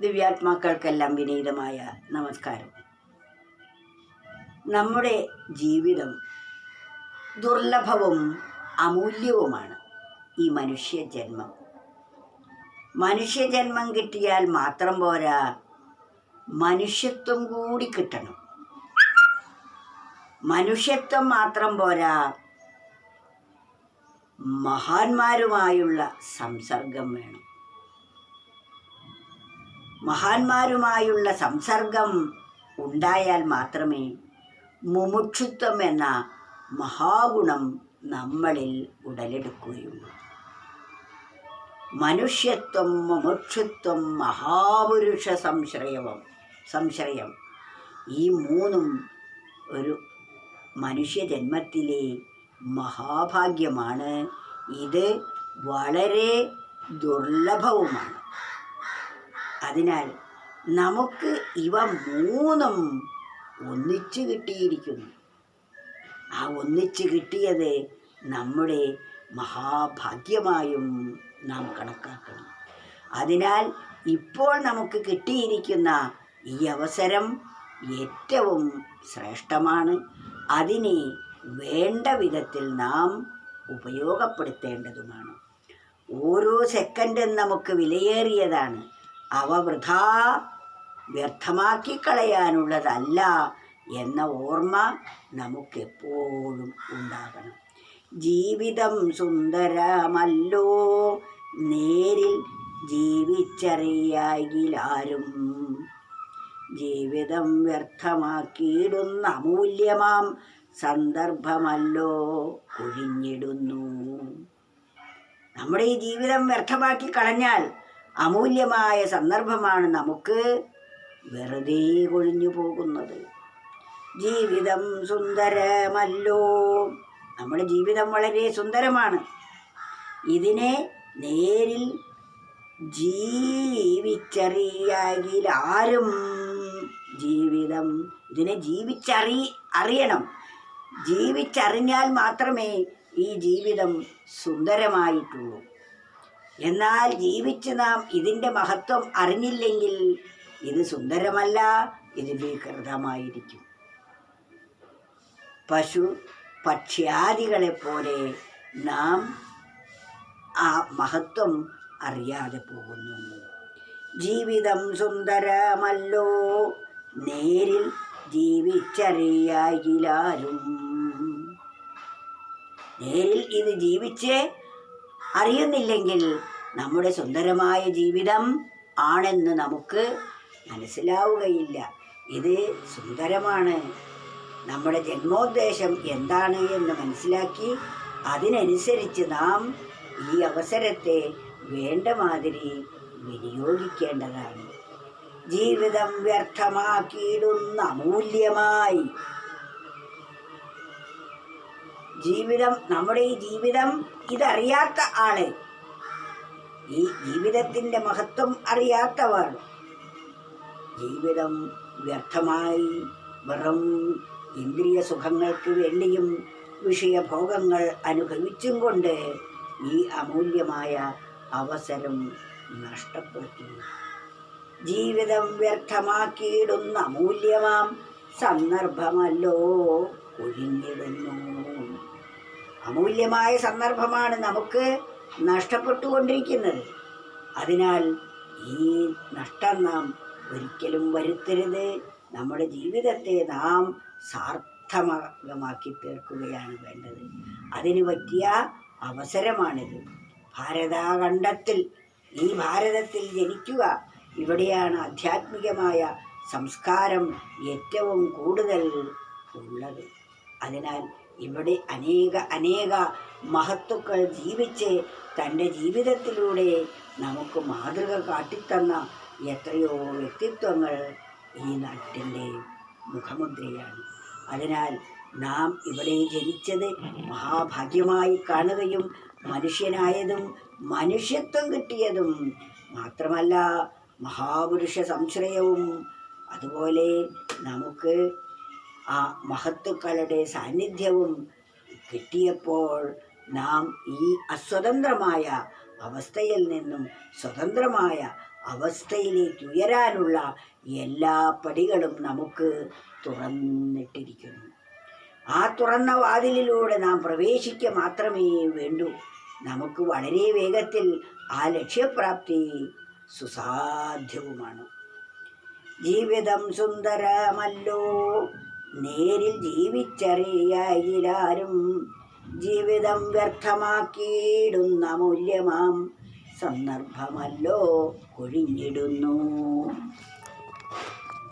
ദിവ്യാത്മാക്കൾക്കെല്ലാം വിനീതമായ നമസ്കാരം. നമ്മുടെ ജീവിതം ദുർലഭവും അമൂല്യവുമാണ് ഈ മനുഷ്യജന്മം. മനുഷ്യജന്മം കിട്ടിയാൽ മാത്രം പോരാ മനുഷ്യത്വം കൂടി കിട്ടണം. മനുഷ്യത്വം മാത്രം പോരാ മഹാന്മാരുമായുള്ള സംസർഗം വേണം. മഹാന്മാരുമായുള്ള സംസർഗം ഉണ്ടായാൽ മാത്രമേ മുമുക്ഷുത്വം എന്ന മഹാഗുണം നമ്മളിൽ ഉടലെടുക്കുകയുള്ളൂ. മനുഷ്യത്വം മുമുക്ഷുത്വം മഹാപുരുഷ സംശ്രയവും സംശ്രയം ഈ മൂന്നും ഒരു മനുഷ്യജന്മത്തിലെ മഹാഭാഗ്യമാണ്. ഇത് വളരെ ദുർലഭവുമാണ്. അതിനാൽ നമുക്ക് ഇവ മൂന്നും ഒന്നിച്ചു കിട്ടിയിരിക്കുന്നു. ആ ഒന്നിച്ചു കിട്ടിയത് നമ്മുടെ മഹാഭാഗ്യമായും നാം കണക്കാക്കണം. അതിനാൽ ഇപ്പോൾ നമുക്ക് കിട്ടിയിരിക്കുന്ന ഈ അവസരം ഏറ്റവും ശ്രേഷ്ഠമാണ്. അതിനെ വേണ്ട വിധത്തിൽ നാം ഉപയോഗപ്പെടുത്തേണ്ടതുമാണ്. ഓരോ സെക്കൻഡും നമുക്ക് വിലയേറിയതാണ്. അവ വൃഥാ വ്യർത്ഥമാക്കി കളയാനുള്ളതല്ല എന്ന ഓർമ്മ നമുക്കെപ്പോഴും ഉണ്ടാകണം. ജീവിതം സുന്ദരമല്ലോ നേരിൽ ജീവിച്ചറിയായിലാരും ജീവിതം വ്യർത്ഥമാക്കിയിടുന്ന അമൂല്യമാം സന്ദർഭമല്ലോ ഒഴിഞ്ഞിടുന്നു നമ്മുടെ ഈ ജീവിതം വ്യർത്ഥമാക്കി കളഞ്ഞാൽ അമൂല്യമായ സന്ദർഭമാണ് നമുക്ക് വെറുതെ കൊഴിഞ്ഞു പോകുന്നത്. ജീവിതം സുന്ദരമല്ലോ. നമ്മുടെ ജീവിതം വളരെ സുന്ദരമാണ്. ഇതിനെ നേരിൽ ജീവിച്ചറിയാകിൽ ആരും ജീവിതം ഇതിനെ ജീവിച്ചറി അറിയണം. ജീവിച്ചറിഞ്ഞാൽ മാത്രമേ ഈ ജീവിതം സുന്ദരമായിട്ടുള്ളൂ. എന്നാൽ ജീവിച്ച് നാം ഇതിന്റെ മഹത്വം അറിഞ്ഞില്ലെങ്കിൽ ഇത് സുന്ദരമല്ല ഇത് വികൃതമായിരിക്കും. പശു പക്ഷ്യാദികളെ പോലെ നാം ആ മഹത്വം അറിയാതെ പോകുന്നു. ജീവിതം സുന്ദരമല്ലോ നേരിൽ ജീവിച്ചറിയായിലും നേരിൽ ഇത് ജീവിച്ച് അറിയുന്നില്ലെങ്കിൽ നമ്മുടെ സുന്ദരമായ ജീവിതം ആണെന്ന് നമുക്ക് മനസ്സിലാവുകയില്ല. ഇത് സുന്ദരമാണ്. നമ്മുടെ ജന്മോദ്ദേശം എന്താണ് എന്ന് മനസ്സിലാക്കി അതിനനുസരിച്ച് നാം ഈ അവസരത്തെ വേണ്ട മാതിരി വിനിയോഗിക്കേണ്ടതാണ്. ജീവിതം വ്യർത്ഥമാക്കിയിടുന്ന അമൂല്യമായി ജീവിതം നമ്മുടെ ഈ ജീവിതം ഇതറിയാത്ത ആൾ. ഈ ജീവിതത്തിന്റെ മഹത്വം അറിയാത്തവർ. ജീവിതം വ്യർത്ഥമായി വെറും ഇന്ദ്രിയ സുഖങ്ങൾക്ക് വേണ്ടിയും വിഷയഭോഗങ്ങൾ അനുഭവിച്ചും കൊണ്ട് ഈ അമൂല്യമായ അവസരം നഷ്ടപ്പെടുത്തുന്നു ജീവിതം വ്യർത്ഥമാക്കിയിടുന്ന അമൂല്യമാം സന്ദർഭമല്ലോ ഒഴിഞ്ഞിടുന്നു. അമൂല്യമായ സന്ദർഭമാണ് നമുക്ക് നഷ്ടപ്പെട്ടുകൊണ്ടിരിക്കുന്നത്. അതിനാൽ ഈ നഷ്ടം നാം ഒരിക്കലും വരുത്തരുത്. നമ്മുടെ ജീവിതത്തെ നാം സാർത്ഥകമാക്കി തീർക്കുകയാണ് വേണ്ടത്. അതിന് പറ്റിയ അവസരമാണിത്. ഭാരതാഖണ്ഡത്തിൽ ഈ ഭാരതത്തിൽ ജനിക്കുക ഇവിടെയാണ് ആധ്യാത്മികമായ സംസ്കാരം ഏറ്റവും കൂടുതൽ ഉള്ളത്. അതിനാൽ ഇവിടെ അനേക അനേക മഹത്തുക്കൾ ജീവിച്ച് തന്റെ ജീവിതത്തിലൂടെ നമുക്ക് മാതൃക കാട്ടിത്തന്ന എത്രയോ വ്യക്തിത്വങ്ങൾ ഈ നാട്ടിന്റെ മുഖമുദ്രയാണ്. അതിനാൽ നാം ഇവിടെ ജനിച്ചത് മഹാഭാഗ്യമായി കാണുകയും മനുഷ്യനായതും മനുഷ്യത്വം കിട്ടിയതും മാത്രമല്ല മഹാപുരുഷ സംശ്രയവും അതുപോലെ നമുക്ക് ആ മഹത്തുക്കളുടെ സാന്നിധ്യവും കിട്ടിയപ്പോൾ നാം ഈ അസ്വതന്ത്രമായ അവസ്ഥയിൽ നിന്നും സ്വതന്ത്രമായ അവസ്ഥയിലേക്ക് ഉയരാനുള്ള എല്ലാ പടികളും നമുക്ക് തുറന്നിട്ടിരിക്കുന്നു. ആ തുറന്ന വാതിലിലൂടെ നാം പ്രവേശിക്കുക മാത്രമേ വേണ്ടൂ. നമുക്ക് വളരെ വേഗത്തിൽ ആ ലക്ഷ്യപ്രാപ്തി സുസാധ്യവുമാണ്. ജീവിതം സുന്ദരമല്ലോ. നേരിൽ ജീവിച്ചറിയായിരാരും ജീവിതം വ്യർത്ഥമാക്കിയിടുന്ന മൂല്യമാം സന്ദർഭമല്ലോ ഒഴിഞ്ഞിടുന്നു